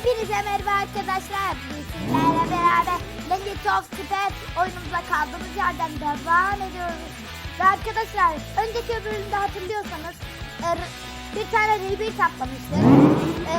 Hepinize merhaba arkadaşlar. Bugün Sizlerle beraber Legend of Super oyunumuza kaldığımız yerden devam ediyoruz. Ve arkadaşlar önceki bölümde hatırlıyorsanız e, bir tane rebir atlamıştık. E,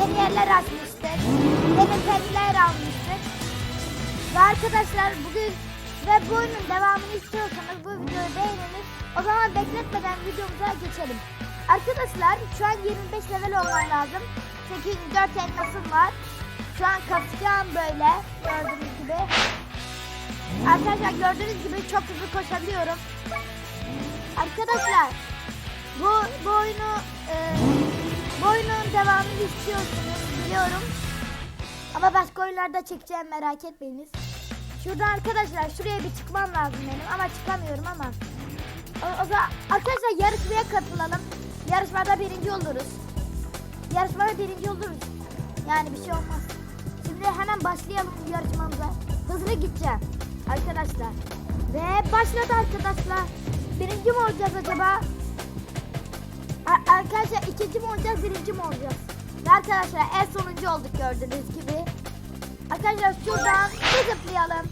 yeni yerler açmıştık. Yeni petler almıştık. Ve arkadaşlar bugün ve bu oyunun devamını istiyorsanız bu videoyu beğeniniz. O zaman bekletmeden videomuza geçelim. Arkadaşlar şu an 25 level olman lazım. 804 elmasım var. Şu an kasacağım böyle gördüğünüz gibi. Arkadaşlar gördüğünüz gibi çok hızlı koşabiliyorum. Arkadaşlar bu, bu oyunu e, bu oyunun devamını istiyorsunuz biliyorum. Ama başka oyunlarda çekeceğim merak etmeyiniz. Şurada arkadaşlar şuraya bir çıkmam lazım benim ama çıkamıyorum ama. O, o zaman arkadaşlar yarışmaya katılalım. Yarışmada birinci oluruz. Yarışmada birinci oluruz. Yani bir şey olmaz. Şimdi hemen başlayalım yarışmamıza. Hızlı gideceğim arkadaşlar. Ve başladı arkadaşlar. Birinci mi olacağız acaba? Arkadaşlar ikinci mi olacağız, birinci mi olacağız? Ve arkadaşlar en sonuncu olduk gördüğünüz gibi. Arkadaşlar şuradan bir zıplayalım.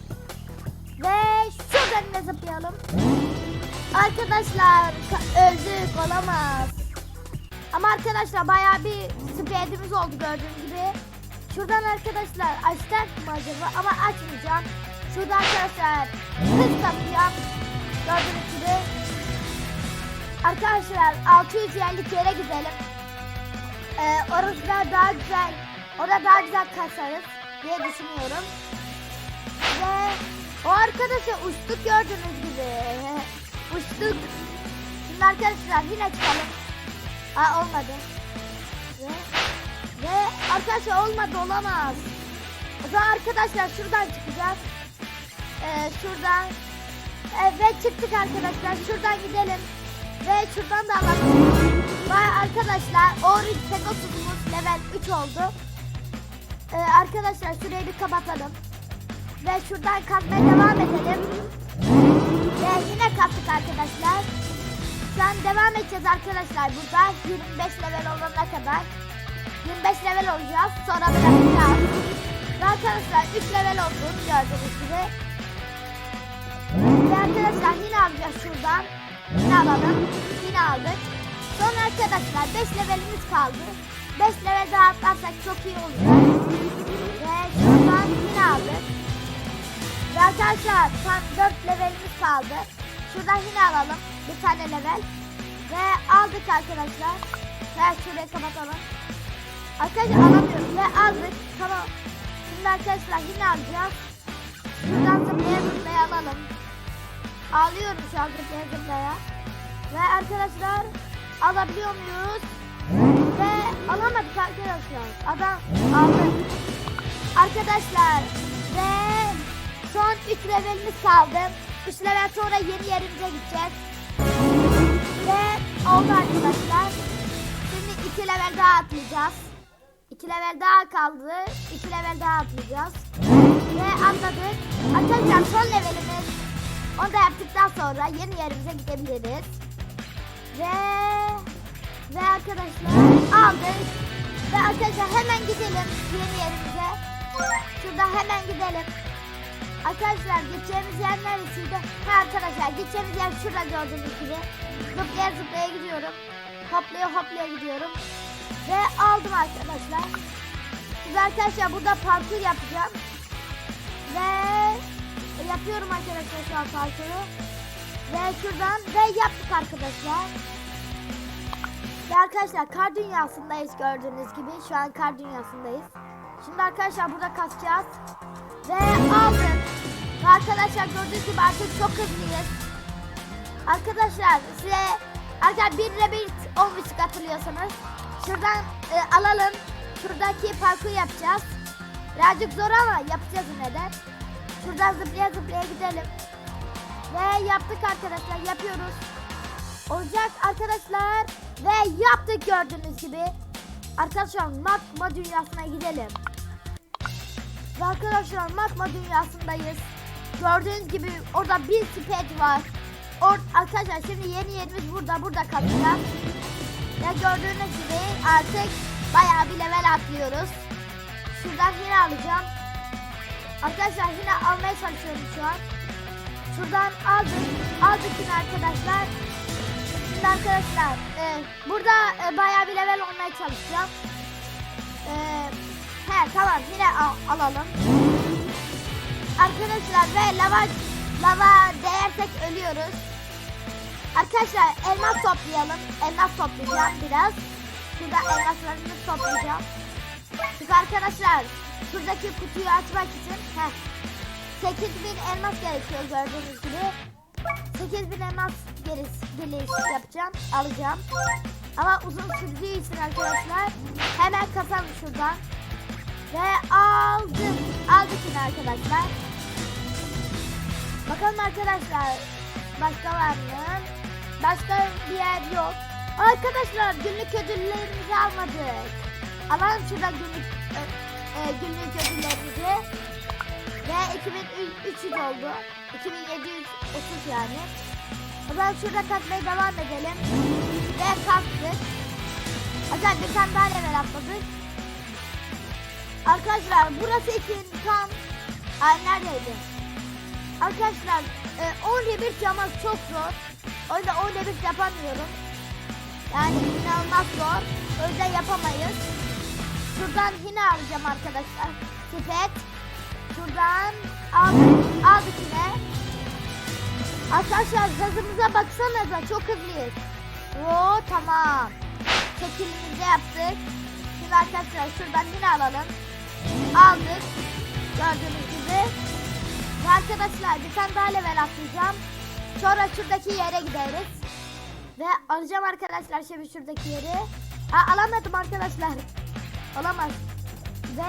Ve şuradan da zıplayalım. Arkadaşlar ka- öldük olamaz. Ama arkadaşlar bayağı bir speedimiz oldu gördüğünüz gibi. Şuradan arkadaşlar açsak mı acaba? Ama açmayacağım. Şurada arkadaşlar hız kapacağım. Gördüğünüz gibi. Arkadaşlar 600 yerlik yere gidelim. Ee, orası da daha güzel. Orada daha güzel kasarız diye düşünüyorum. Ve o arkadaşa uçtuk gördüğünüz gibi. uçtuk. Şimdi arkadaşlar yine çıkalım. Aa olmadı. Ve, ve arkadaşlar olmadı olamaz. O zaman arkadaşlar şuradan çıkacağız. Ee, şuradan. Evet çıktık arkadaşlar. Şuradan gidelim. Ve şuradan da alalım. Ve arkadaşlar Orange Pegasus'umuz level 3 oldu. Ee, arkadaşlar şurayı bir kapatalım. Ve şuradan kazmaya devam edelim. Ve yine kattık arkadaşlar. Şu an devam edeceğiz arkadaşlar burada 25 level olana kadar. 25 level olacağız sonra bırakacağız. Ve arkadaşlar 3 level olduk gördüğünüz gibi. Ve arkadaşlar yine alacağız şuradan. Yine alalım. Yine aldık. Sonra arkadaşlar 5 levelimiz kaldı. 5 level daha atlarsak çok iyi olacak. Ve şuradan yine aldık. Ve arkadaşlar tam 4 levelimiz kaldı. Şuradan yine alalım. Bir tane level. Ve aldık arkadaşlar. Ve şurayı kapatalım. Arkadaşlar alamıyoruz ve aldık. Tamam. Şimdi arkadaşlar yine alacağız. Şuradan zıplaya zıplaya alalım. Ağlıyorum şu an zıplaya. Ve arkadaşlar alabiliyor muyuz? Ve alamadık arkadaşlar. Adam aldı. Arkadaşlar ve son 3 levelimiz kaldı. 3 level sonra yeni yerimize gideceğiz. Ve oldu arkadaşlar. Şimdi 2 level daha atlayacağız. 2 level daha kaldı. 2 level daha atlayacağız. Ve atladık. Arkadaşlar son levelimiz. Onu da yaptıktan sonra yeni yerimize gidebiliriz. Ve ve arkadaşlar aldık. Ve arkadaşlar hemen gidelim yeni yerimize. Şurada hemen gidelim. Arkadaşlar gideceğimiz yer neresiydi? Ha arkadaşlar gideceğimiz yer şurada gördüğünüz gibi. Zıplaya zıplaya gidiyorum. Hoplaya hoplaya gidiyorum. Ve aldım arkadaşlar. Şimdi arkadaşlar burada parkur yapacağım. Ve yapıyorum arkadaşlar şu an parkuru. Ve şuradan ve yaptık arkadaşlar. Ve arkadaşlar kar dünyasındayız gördüğünüz gibi. Şu an kar dünyasındayız. Şimdi arkadaşlar burada kasacağız. Ve aldım. Arkadaşlar gördüğünüz gibi artık çok hızlıyız. Arkadaşlar size arkadaşlar bir rebirth olmuştuk hatırlıyorsanız. Şuradan e, alalım. Şuradaki parkur yapacağız. Birazcık zor ama yapacağız yine de. Şuradan zıplaya zıplaya gidelim. Ve yaptık arkadaşlar yapıyoruz. Olacak arkadaşlar. Ve yaptık gördüğünüz gibi. Arkadaşlar magma dünyasına gidelim. Ve arkadaşlar magma dünyasındayız. Gördüğünüz gibi orada bir speed var. Or arkadaşlar şimdi yeni yerimiz burada. Burada kalacağız. Ve gördüğünüz gibi artık bayağı bir level atlıyoruz. Şuradan yine alacağım. Arkadaşlar yine almaya çalışıyorum şu an. Şuradan aldık. Aldık yine arkadaşlar. Şimdi arkadaşlar e, burada e, bayağı bir level olmaya çalışacağım. E, he tamam yine al- alalım. Arkadaşlar ve lava lava değersek ölüyoruz. Arkadaşlar elmas toplayalım. Elmas toplayacağım biraz. Şurada elmaslarını toplayacağım. Çünkü arkadaşlar şuradaki kutuyu açmak için heh, 8000 elmas gerekiyor gördüğünüz gibi. 8000 elmas geliş, geliş yapacağım, alacağım. Ama uzun sürdüğü için arkadaşlar hemen kasalım şuradan. Ve aldım. Aldık yine arkadaşlar. Bakalım arkadaşlar başka var mı? Başka bir yer yok. Arkadaşlar günlük ödüllerimizi almadık. Alalım şuradan günlük e, e, günlük ödüllerimizi. Ve 2300 oldu. 2730 yani. O zaman şurada katmaya devam edelim. Ve kattık. Hatta bir tane daha level atladık. Arkadaşlar burası için tam Ay neredeydi? Arkadaşlar e, 10 rebirth yapmak çok zor. O yüzden 10 rebirth yapamıyorum. Yani inanılmaz zor. O yüzden yapamayız. Şuradan yine alacağım arkadaşlar. Sepet. Şuradan aldık, aldık yine. Arkadaşlar hızımıza baksanıza çok hızlıyız. Oo tamam. Şekilimizi yaptık. Şimdi arkadaşlar şuradan yine alalım. Aldık. Gördüğünüz gibi. Ve arkadaşlar bir tane daha level atlayacağım. Sonra şuradaki yere gideriz. Ve alacağım arkadaşlar şimdi şuradaki yeri. Aa, alamadım arkadaşlar. Olamaz. Ve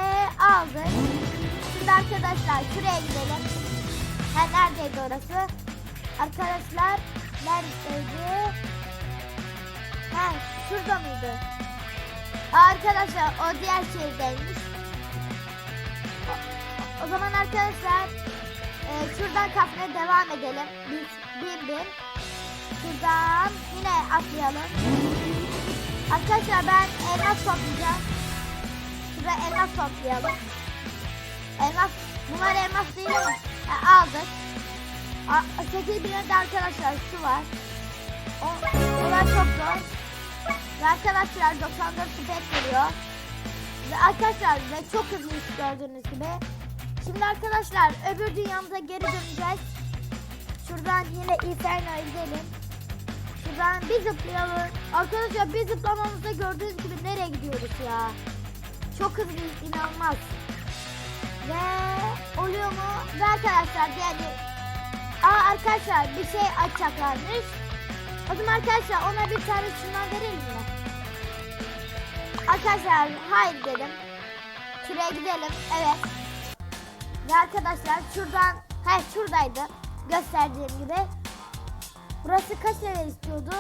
aldık. Şimdi arkadaşlar şuraya gidelim. Ha neredeydi orası? Arkadaşlar neredeydi? Ha şurada mıydı? Arkadaşlar o diğer şehirdeymiş. O, zaman arkadaşlar e, şuradan kapmaya devam edelim. Biz bin bin. Şuradan yine atlayalım. Arkadaşlar ben elmas toplayacağım. Şurada elmas toplayalım. Elmas, bunlar elmas değil ama ha, aldık. A, 8 bin arkadaşlar şu var. O, onlar çok zor. Ve arkadaşlar 94 spek geliyor. Ve arkadaşlar ve çok hızlıyız gördüğünüz gibi. Şimdi arkadaşlar öbür dünyamıza geri döneceğiz. Şuradan yine Inferno'ya gidelim. Şuradan bir zıplayalım. Arkadaşlar bir zıplamamızda gördüğünüz gibi nereye gidiyoruz ya. Çok hızlıyız inanılmaz. Ve oluyor mu? Ve arkadaşlar yani Aa arkadaşlar bir şey açacaklarmış. O zaman arkadaşlar ona bir tane şundan verelim mi? Arkadaşlar hayır dedim. Şuraya gidelim. Evet. Ve arkadaşlar şuradan, he şuradaydı. Gösterdiğim gibi. Burası kaç level istiyordu?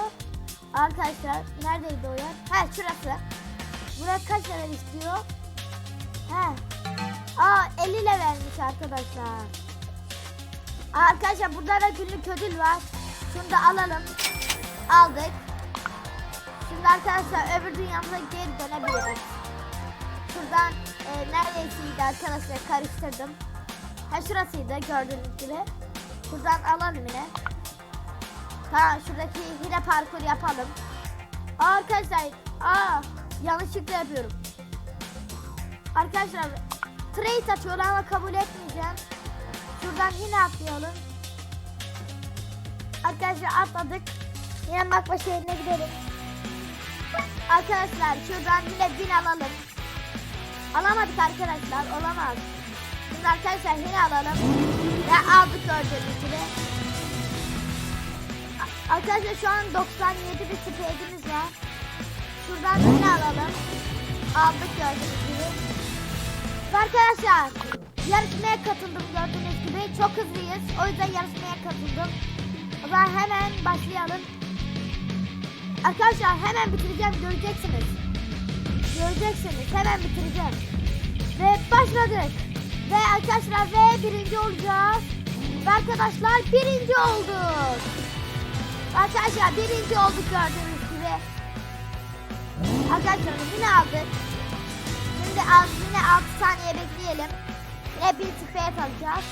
Arkadaşlar neredeydi o yer? He şurası. Buraya kaç level istiyor? He. Aa 50 levelmiş arkadaşlar. Arkadaşlar burada da günlük ödül var. Şunu da alalım. Aldık. Şimdi arkadaşlar öbür dünyamıza geri dönebiliriz. Şuradan e, neredeydi arkadaşlar karıştırdım. Ha şurasıydı gördüğünüz gibi. Şuradan alalım yine. Tamam şuradaki yine parkur yapalım. Aa, arkadaşlar aa yanlışlıkla yapıyorum. Arkadaşlar trade atıyor ama kabul etmeyeceğim. Şuradan yine atlayalım. Arkadaşlar atladık. Yine bakma şehrine gidelim. Arkadaşlar şuradan yine bin alalım. Alamadık arkadaşlar olamaz. Şimdi arkadaşlar yine alalım. Ve aldık gördüğünüz gibi. Arkadaşlar şu an 97 bir speedimiz var. Şuradan yine alalım. Aldık gördüğünüz gibi. Ve arkadaşlar yarışmaya katıldım gördüğünüz gibi. Çok hızlıyız. O yüzden yarışmaya katıldım. Zaman hemen başlayalım. Arkadaşlar hemen bitireceğim göreceksiniz. Göreceksiniz hemen bitireceğim. Ve başladık. Ve arkadaşlar ve birinci olacağız. Ve arkadaşlar birinci olduk. Arkadaşlar birinci olduk gördüğünüz gibi. Arkadaşlar yine aldık. az yine 6 saniye bekleyelim. Yine bir tıklayet alacağız.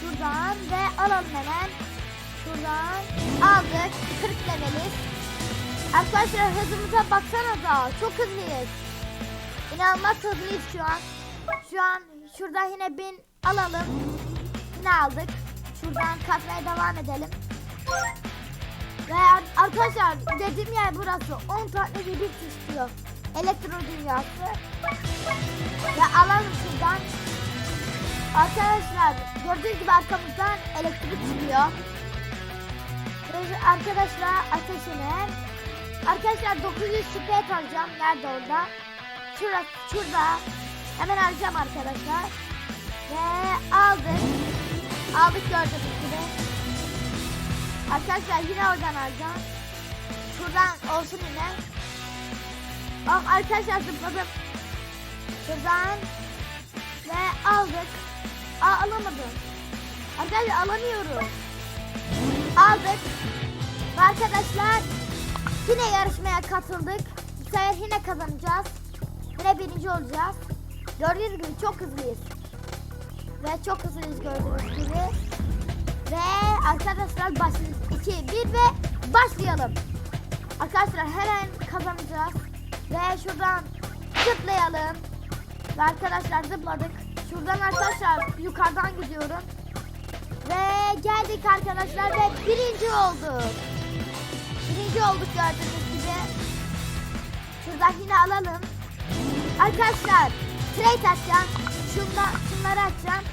Şuradan ve alalım hemen. Şuradan aldık. 40 leveliz. Arkadaşlar hızımıza baksana da çok hızlıyız. İnanılmaz hızlıyız şu an. Şu an şurada yine bin alalım. Yine aldık. Şuradan katmaya devam edelim. Ve ar- arkadaşlar dediğim yer burası. 10 tane bir bit istiyor. Elektro dünyası. Ve alalım şuradan. Arkadaşlar gördüğünüz gibi arkamızdan elektrik çıkıyor. Arkadaşlar ateşine. Arkadaşlar 900 şüphet alacağım. Nerede orada? Şurası, şurada. Hemen alacağım arkadaşlar. Ve aldık. Aldık gördüğünüz gibi. Arkadaşlar yine oradan alacağım. Şuradan olsun yine. Bak arkadaşlar zıpladım. Şuradan. Ve aldık. Aa alamadım. Arkadaşlar alamıyorum. Aldık. Ve arkadaşlar yine yarışmaya katıldık. Bu sefer yine kazanacağız. Yine birinci olacağız. Gördüğünüz gibi çok hızlıyız. Ve çok hızlıyız gördüğünüz gibi. Ve arkadaşlar başlıyoruz. 2, 1 ve başlayalım. Arkadaşlar hemen kazanacağız. Ve şuradan zıplayalım. Ve arkadaşlar zıpladık. Şuradan arkadaşlar yukarıdan gidiyorum. Ve geldik arkadaşlar ve birinci olduk. Birinci olduk gördüğünüz gibi. Şuradan yine alalım. Arkadaşlar trade atacağım. Şunda, şunları atacağım.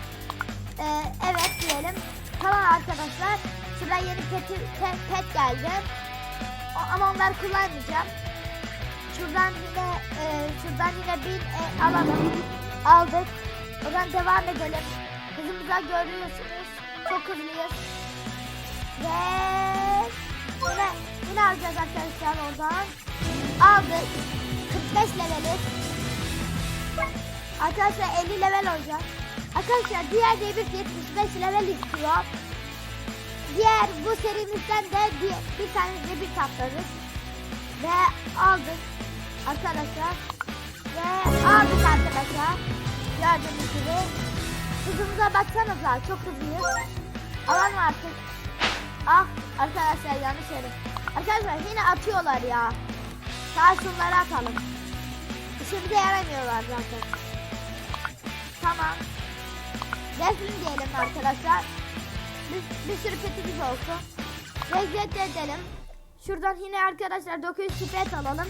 Ee, evet diyelim. Tamam arkadaşlar. Şurada yeni pet, pet, pet geldi. O- ama onları kullanmayacağım. Şuradan yine e, şuradan yine bir e, alalım. Aldık. Oradan devam edelim. Hızımıza görüyorsunuz. Çok hızlıyız. Ve yine, yine alacağız arkadaşlar oradan. Aldık. 45 leveliz. Arkadaşlar 50 level olacak. Arkadaşlar diğer devir 75 level istiyor. Diğer bu serimizden de bir, bir tane de bir taplarız. Ve aldık arkadaşlar. Ve aldık arkadaşlar. Gördüğünüz gibi. Hızımıza baksanıza çok hızlıyız. Alan artık? Ah arkadaşlar yanlış yere. Arkadaşlar yine atıyorlar ya. Sağ şunları atalım. İşimize yaramıyorlar zaten. Resim diyelim arkadaşlar. Bir, bir sürü petimiz olsun. Reset edelim. Şuradan yine arkadaşlar 900 pipet alalım.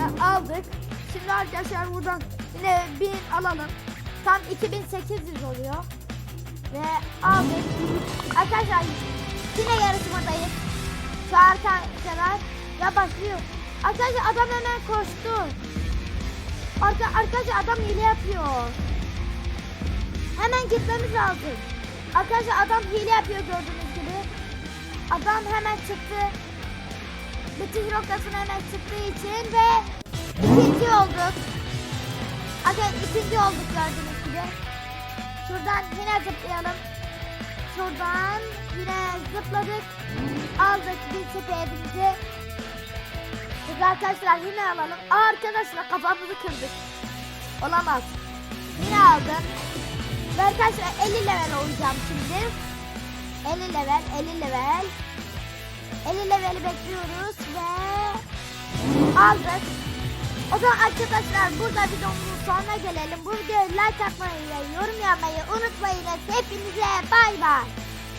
E, aldık. Şimdi arkadaşlar buradan yine 1000 alalım. Tam 2800 oluyor. Ve aldık. Arkadaşlar yine yarışmadayız. Şu arkadaşlar ya başlıyor. Arkadaşlar adam hemen koştu. Arka, arkadaşlar adam hile yapıyor. Hemen gitmemiz lazım. Arkadaşlar adam hile yapıyor gördüğünüz gibi. Adam hemen çıktı. Bitiş noktasına hemen çıktığı için ve ikinci olduk. Arkadaşlar ikinci olduk gördüğünüz gibi. Şuradan yine zıplayalım. Şuradan yine zıpladık. Aldık bir sepetimizi. Biz arkadaşlar yine alalım. Aa, arkadaşlar kafamızı kırdık. Olamaz. Yine aldım. Ve arkadaşlar 50 level olacağım şimdi. 50 level, 50 level. 50 leveli bekliyoruz ve aldık. O zaman arkadaşlar burada videomuzun sonuna gelelim. Bu videoya like atmayı ve yorum yapmayı unutmayınız. Hepinize bay bay.